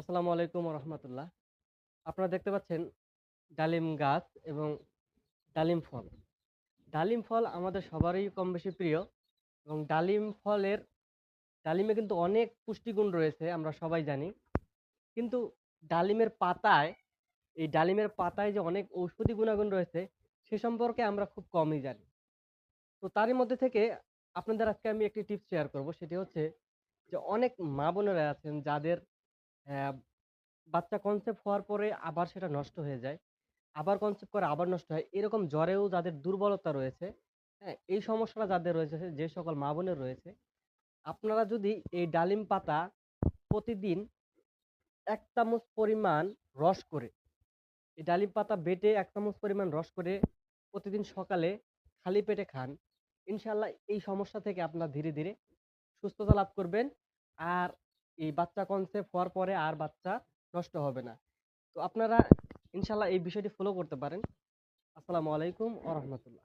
আসসালামু আলাইকুম রহমতুল্লাহ আপনারা দেখতে পাচ্ছেন ডালিম গাছ এবং ডালিম ফল। ডালিম ফল আমাদের সবারই কম বেশি প্রিয় এবং ডালিম ফলের, ডালিমে কিন্তু অনেক পুষ্টিগুণ রয়েছে, আমরা সবাই জানি। কিন্তু ডালিমের পাতায়, এই ডালিমের পাতায় যে অনেক ঔষধি গুণাগুণ রয়েছে, সে সম্পর্কে আমরা খুব কমই জানি। তো তারই মধ্যে থেকে আপনাদের আজকে আমি একটি টিপস শেয়ার করব, সেটি হচ্ছে যে অনেক মা বোনেরা আছেন যাদের বাচ্চা কনসেপ্ট হওয়ার পরে আবার সেটা নষ্ট হয়ে যায়। আবার কনসেপ্ট করে আবার নষ্ট হয়। এরকম জ্বরেও যাদের দুর্বলতা রয়েছে হ্যাঁ এই সমস্যাটা যাদের রয়েছে যে সকল মা বোনের রয়েছে, আপনারা যদি এই ডালিম পাতা প্রতিদিন এক চামচ পরিমাণ রস করে, এই ডালিম পাতা বেটে এক চামচ পরিমাণ রস করে প্রতিদিন সকালে খালি পেটে খান ইনশাল্লাহ এই সমস্যা থেকে আপনারা ধীরে ধীরে সুস্থতা লাভ করবেন। আর এই বাচ্চা কনসেপ্ট হওয়ার পরে আর বাচ্চা নষ্ট হবে না। তো আপনারা ইনশাল্লাহ এই বিষয়টি ফলো করতে পারেন। আসসালামু আলাইকুম ওয়া রাহমাতুল্লাহ।